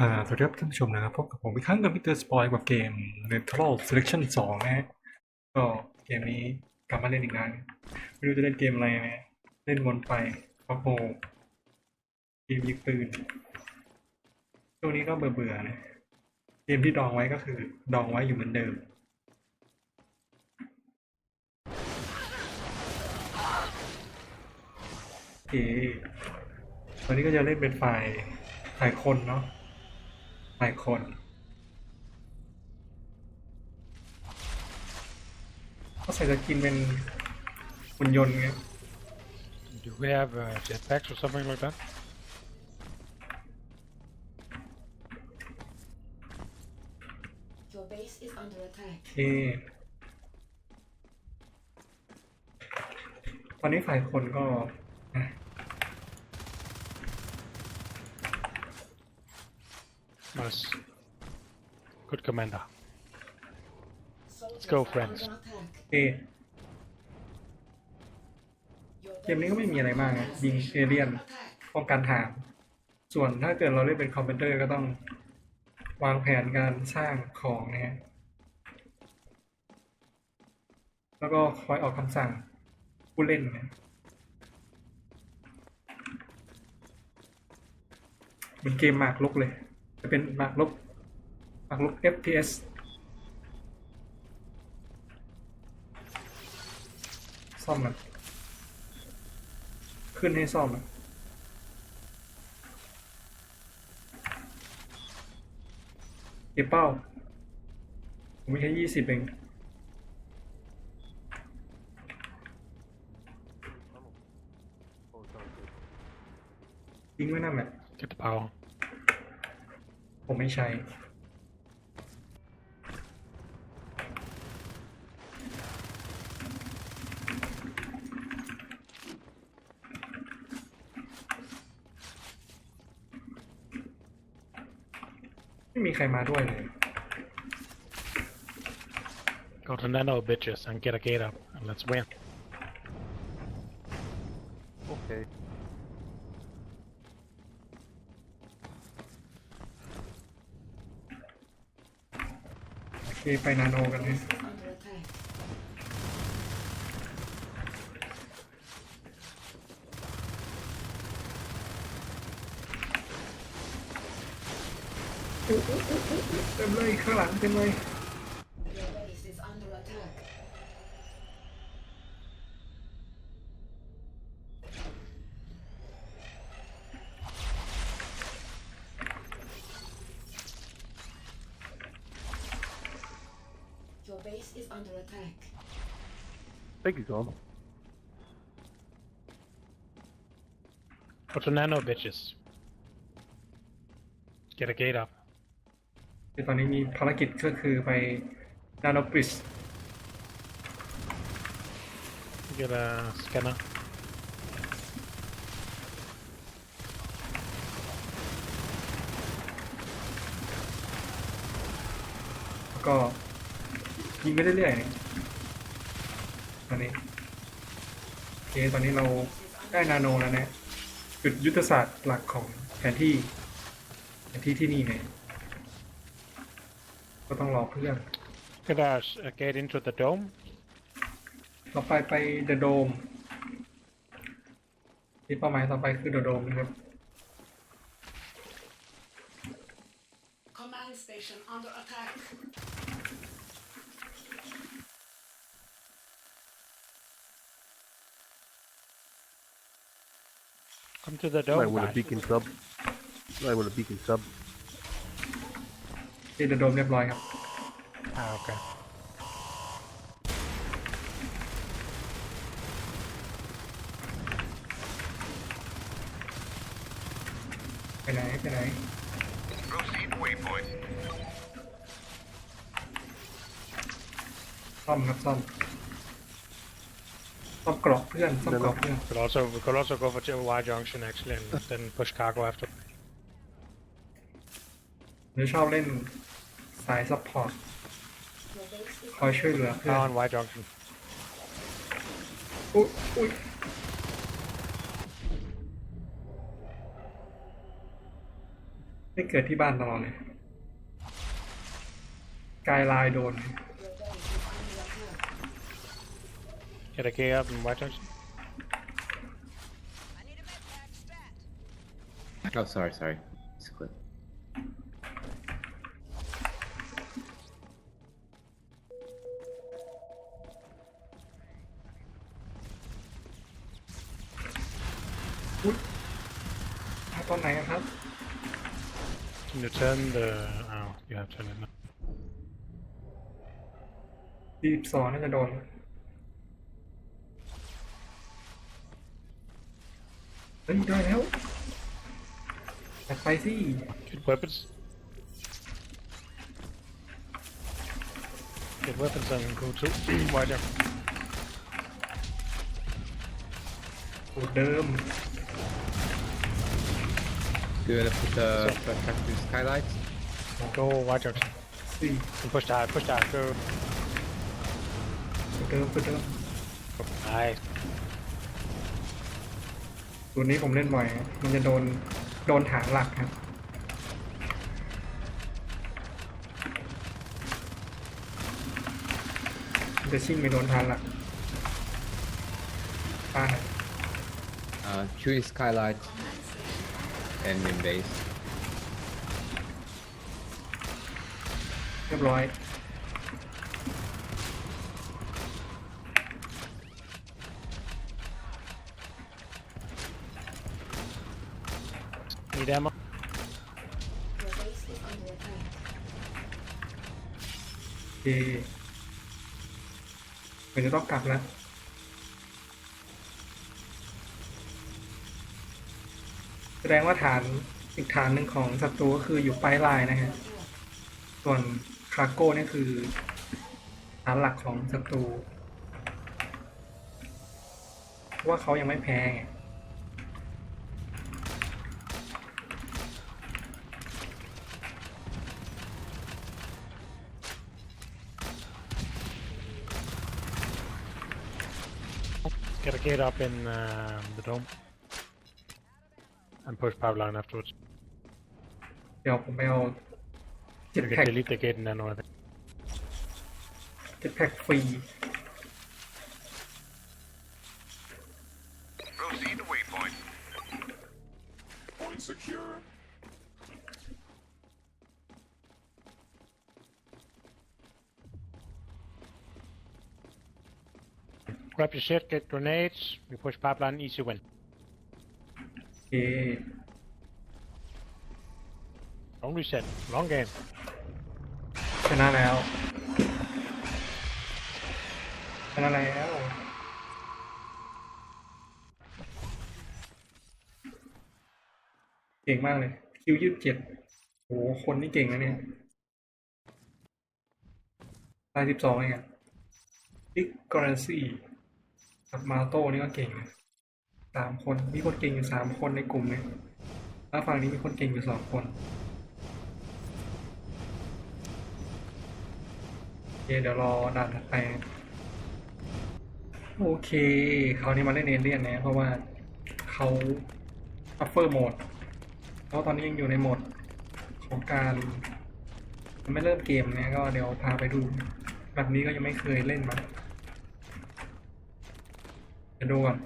อ่าสวัสดีครับท่านผู้ชมนะครับพบกับผมอีกครั้งกับมิสเตอร์สปอยกับเกม Neutral Selection 2 นะฮะก็เกมนี้กลับมาเล่นอีกนานไม่รู้จะเล่นเกมอะไรนะเล่นวนไปเพราะโหเกมยิงปืนช่วงนี้ก็เบื่อเบื่อนะเกมที่ดองไว้ก็คือ ดองไว้อยู่เหมือนเดิมโอเควันนี้ก็จะเล่นเป็นฝ่ายฝ่ายคนเนาะ ฝ่ายคน ก็ใส่จะกินเป็นหุ่นยนต์ไง Do we have uh, jetpacks or something like that? Your base is under attack. โอเคตอนนี้ฝ่ายคนก็อะ Nice. Good commander. Soldiers go, friends. under attack. โอเค Your เกมนี้ก็ไม่มีอะไรมากนะยิงเอเลียนป้องกันฐานส่วนถ้าเกิดเราเล่นเป็นคอมเพิวเตอร์ก็ต้องวางแผนการสร้างของนะฮะแล้วก็คอยออกคำสั่งผู้เล่นนะเป็นเกมหมากรุกเลย จะเป็นหมากรุกหมากรุก FPS ซ่อมมันขึ้นให้ซ่อมอะเก็บเป้า ผมมีแค่ยี่สิบเองทิ้งไว้นั่นแหละ Get the power. ผมไม่ใช้ไม่มีใครมาด้วยเลย Go to nano bitches and get a gate up and let's win. Okay. โอเคไปนาโนกันนะ Base is under attack. เต็มเลยข้างหลังเต็มเลย Thank you, Tom. Go to nano bitches. Get a gate up. คือตอนนี้มีภารกิจก็คือไปนาโนปริส Get a scanner. แล้วก็ยิงไปเรื่อยๆเนี่ย ตอนนี้โอเคตอนนี้เราได้นาโนแล้วเนี่ยจุดยุทธศาสตร์หลักของแผนที่แผนที่ที่นี่เนี่ยก็ต้องรอเพื่อน Get a, s- a gate into the dome. ต่อไปไปเดอะโดมที่เป้าหมายต่อไปคือเดอะโดมนะครับ Command station under attack. Come to the Might dome. want a guys. beacon sub. Might want a beacon sub. ที่เดอะโดมเรียบร้อยครับ Ah, okay. ไปไหนไปไหน Proceed waypoint. ซ่อมครับซ่อม ซ่อมเกรอบเพื่อนซ่อมเกรอบเพื่อน Could also we could also go for J- Y junction actually and then push cargo after. หรือชอบเล่นสายซัพพอร์ต Your base is คอยช่วยเหลือเพื่อน Now on Y junction. อุ๊ยอุ๊ยไม่เกิดที่บ้านตลอดเลยกายลายโดน Get a key up in Y junction. Oh, sorry, sorry. It's clip. เอาตอนไหนอะครับ Can you turn the... Oh, you have to turn it now. ดีสองน่าจะโดน เฮ้ย ได้แล้วจัดไปสิ Get weapons. Get weapons and go to Y junction. สูตรเดิม Do you wanna put the first track to skylight? Go Y junction. สี่ And push that, push that, go. สูตรเดิมสูตรเดิม Nice. สูตรนี้ผมเล่นบ่อยมันจะโดนโดนฐานหลักครับมันจะชิ่งไปโดนฐานหลักป้าหน่อย Uh, Chewy skylight and main base. เรียบร้อย Need ammo? เหมือนจะต้องกลับแล้ว แสดงว่าฐานอีกฐานหนึ่งของศัตรูก็คืออยู่ปลายลายนะฮะ ส่วนคราโก้นี่คือฐานหลักของศัตรู ว่าเขายังไม่แพ้ไง Get a gate up in um, the dome. And push power line afterwards. เดี๋ยวผมไปเอาเจ็ด You แพ็ can ก delete the gate and then I think. เจ็ดแพ็กฟรี Grab your shit, get grenades, we push pipeline, easy win. โอเค Don't reset, long game. ชนะแล้ว ชนะแล้ว เก่งมากเลยคิวยืดเจ็ดโหคนนี่เก่งนะเนี่ยลายสิบสองเองอะบิ๊กกอร์ซี่กับ มาโต้นี่ก็เก่งสามคนมีคนเก่งอยู่สามคนในกลุ่มเนี่ยแล้วฝั่งนี้มีคนเก่งอยู่สองคนเเดี๋ยวรอด่านถัดไปโอเคคราวนี้มาเล่นเอเลี่ยนนะเพราะว่าเขาอัฟเฟอร์โหมดแล้วตอนนี้ยังอยู่ในโหมดของการไม่เริ่มเกมนะก็เดี๋ยวพาไปดู แบบนี้ก็ยังไม่เคยเล่นมา เดี๋ยวดูก่อน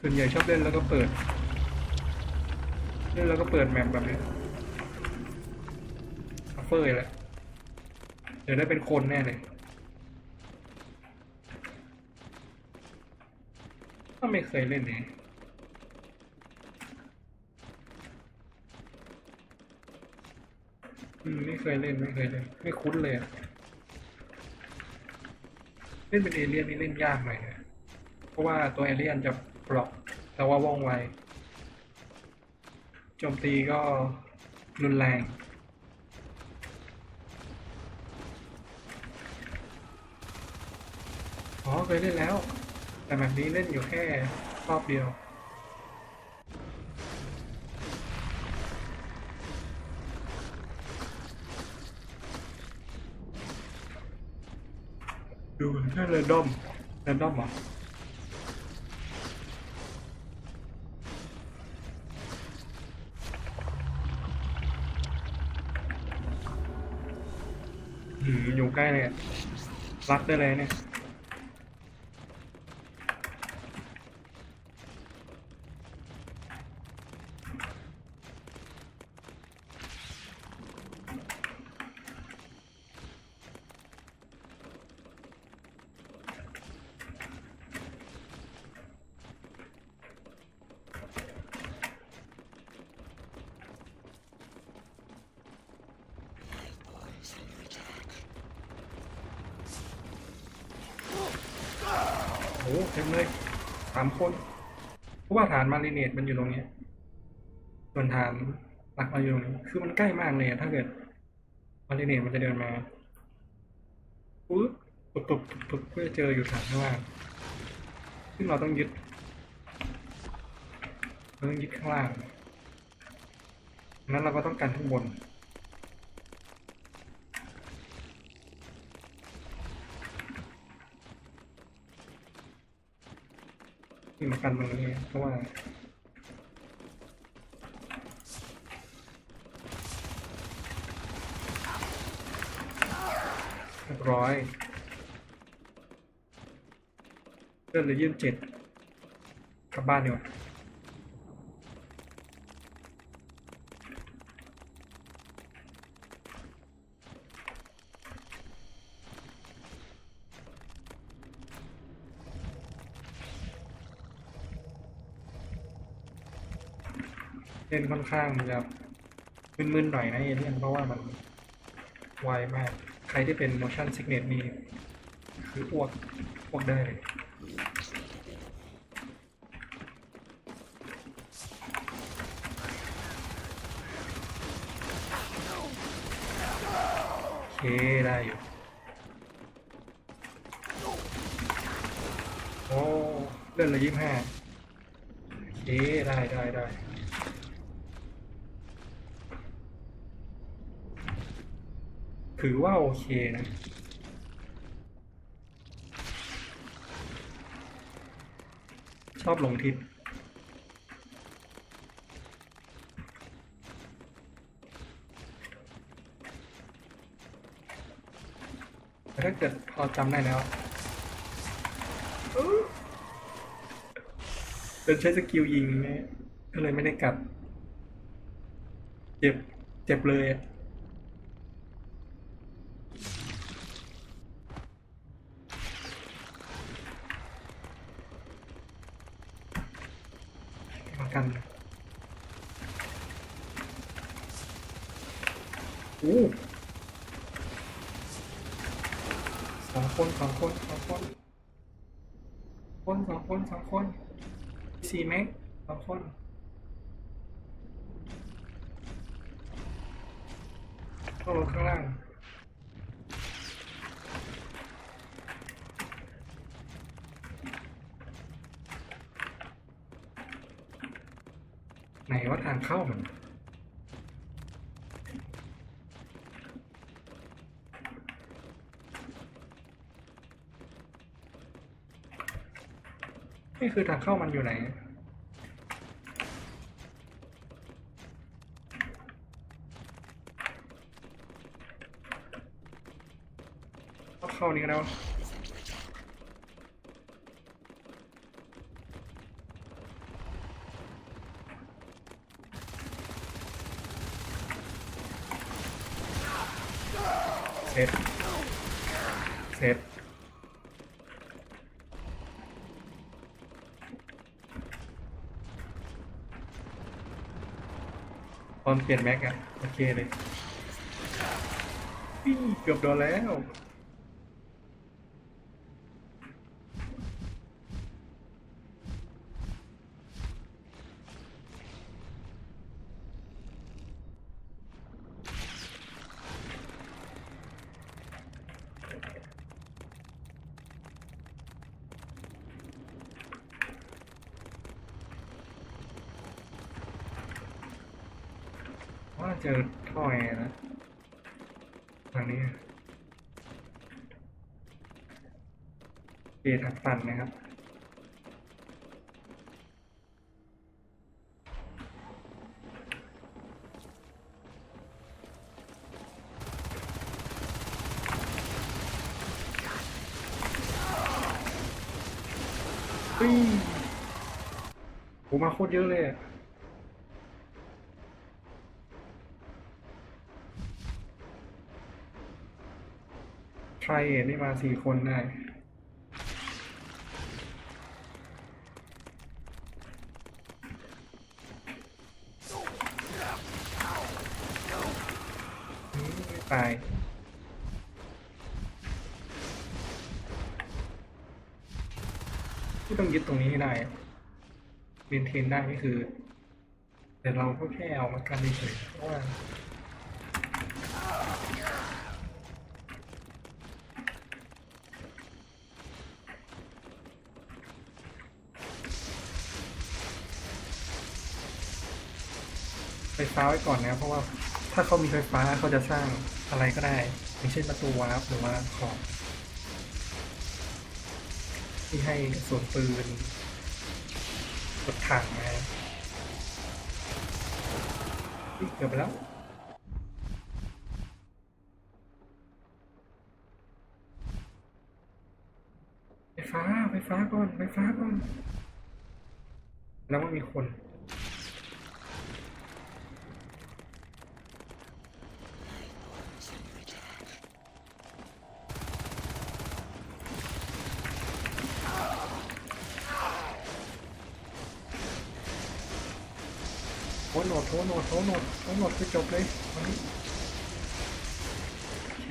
ส่วนใหญ่ชอบเล่นแล้วก็เปิด เล่นแล้วก็เปิดแมปแบบนี้อัฟเฟอร์แหละเดี๋ยวได้เป็นคนแน่เลยก็ไม่เคยเล่นเลยอืมไม่เคยเล่นไม่เคยเล่นไม่คุ้นเลยอะ เล่นเป็นเอเลี่ยนนี่เล่นยากหน่อยนะเพราะว่าตัวเอเลี่ยนจะบล็อกแต่ว่าว่องไวโจมตีก็รุนแรงอ๋อเคยเล่นแล้ว แต่แบบนี้เล่นอยู่แค่รอบเดียว ดูแค่เรนดอมเรนดอมเหรออยู่ใกล้เลยรักได้เลยเนี่ย เต็มเลยสามคนเพราะว่าฐานมาริเนตมันอยู่ตรงเนี้ยส่วนฐานหลักเราอยู่ตรงนี้คือมันใกล้มากเลยถ้าเกิดมาริเนตมันจะเดินมาปุ๊บปุ๊บปุ๊บปุ๊บปุ๊บก็จะเจออยู่ฐานข้างล่างซึ่งเราต้องยึดเราต้องยึดข้างล่างนั้นเราก็ต้องการข้างบน ที่มากันตรงนี้เพราะว่าเรียบร้อยเลื่อนเหลยยี่สิบเจ็ดกลับบ้านดีกว่า นค่อนข้างจะมึนๆหน่อยนะเอเลี่ยนเพราะว่ามันไวมาก ใครที่เป็น motion sickness นี่คืออ้วกอ้วกได้เลยโอเคได้อยู่โอ้เล่นเลยยี่ห้าโอเคได้ได้ได้ ถือว่าโอเคนะชอบลงทิศถ้าเกิดพอจำได้แล้วเป็นใช้สกิลยิงเนี่ยก็เลยไม่ได้กลับ เจ็บ เจ็บเลยอะ มากันโอ้สองคนสองคนสองคน คนสองคนสองคนสี่เมกสองคนเข้าลงข้างล่างไหนว่าทางเข้ามัน นี่คือทางเข้ามันอยู่ไหนต้องเข้านี้แล้ว เสร็จ เสร็จ ตอน เปลี่ยนแม็กอะโอเคเลยเกือบโดนแล้ว เจอท่อแอร์นะทางนี้เปียนอัดฟันนะครับโอ้มาโคตรเยอะเลยอะ รเห็นนี่มาสี่คนได้อืมไม่ตายที่ต้องยึดตรงนี้ให้ได้เมนเทนได้นี่คือ แต่เราก็แค่เอามากันเฉยเพราะว่า ฟฟ้าไว้ก่อนนะเพราะว่าถ้าเขามีไฟฟ้าเขาจะสร้างอะไรก็ได้ อย่างเช่นประตูวาร์ปหรือว่าของที่ให้ส่วนปืนรถถังนะเกือบแล้วไฟฟ้าไฟฟ้าก่อนไฟฟ้าก่อนแล้วมันมีคน ดโทษโหนดโทษโหนดโทษโหนดคือจบเลยวันนี้โอเค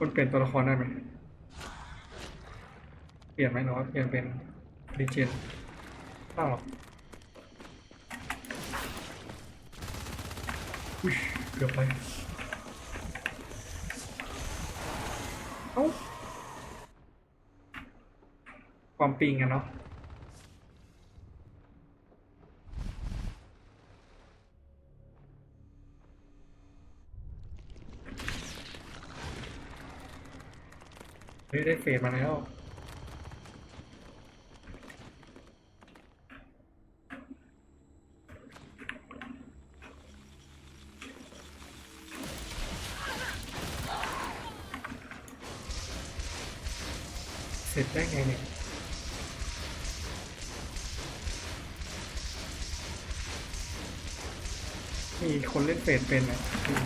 คุณเปลี่ยนตัวละครได้ไหม ปลี่ยนไหมหรือว่าเปลี่ยนเป็นรีเจนเปล่าหรออุ้ยเกือบไปเอ้าความปิงอะเนาะเฮ้ยได้เฟสมาแล้ว เล่นเฟสเป็นอะอืม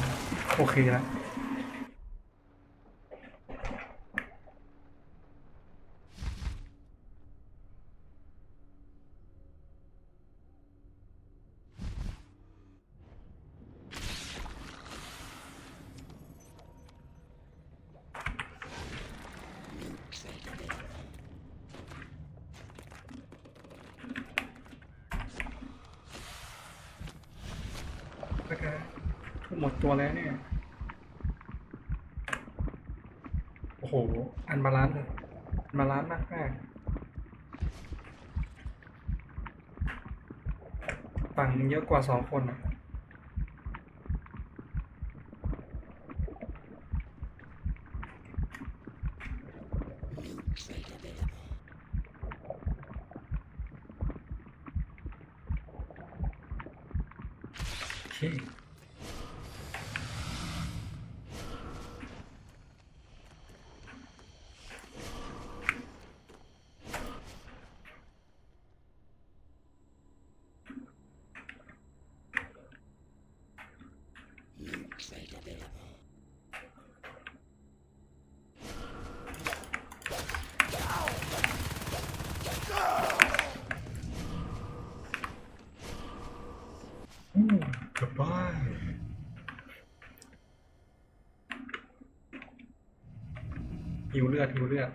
โอเคแล้วก็ หมดตัวแล้วเนี่ย โอ้โห อันบาล้านเลยอันบาล้านมากมากฝั่งเยอะกว่าสองคนอะโอเค อู้เกือบบ้าน หิวเลือดหิวเลือด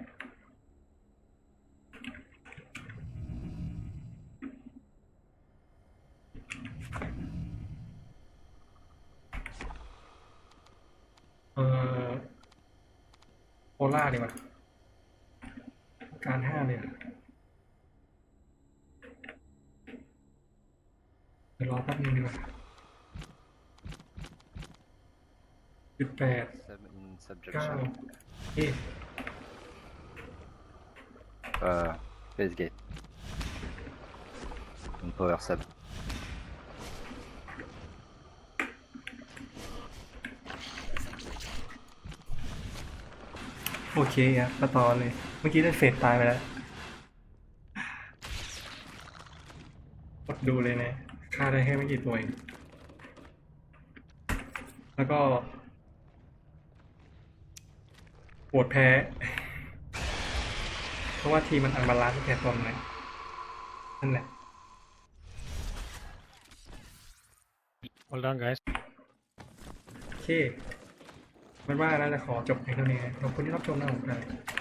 เออโอล่าดีกว่าการห้าเลยอะเดี๋ยวรอแป๊บนึงดีกว่าจุดแปด Seven เก้า subjection. เอ๊ะ Uh, base gate. And power sub. โอเคอะมาต่อเลย เมื่อกี้ได้เฟดตายไปแล้วกดดูเลยนะฆ่าได้แค่ไม่กี่ตัวเองแล้วก็ปวดแพ้ ราะว่าทีมมันอันบาลานซ์แค่ตรงไหนนั่นแหละ Well done, guys. โอเคมันว่าน่าจะขอจบเพียงเท่านี้นะขอบคุณที่รับชมนะผมครับ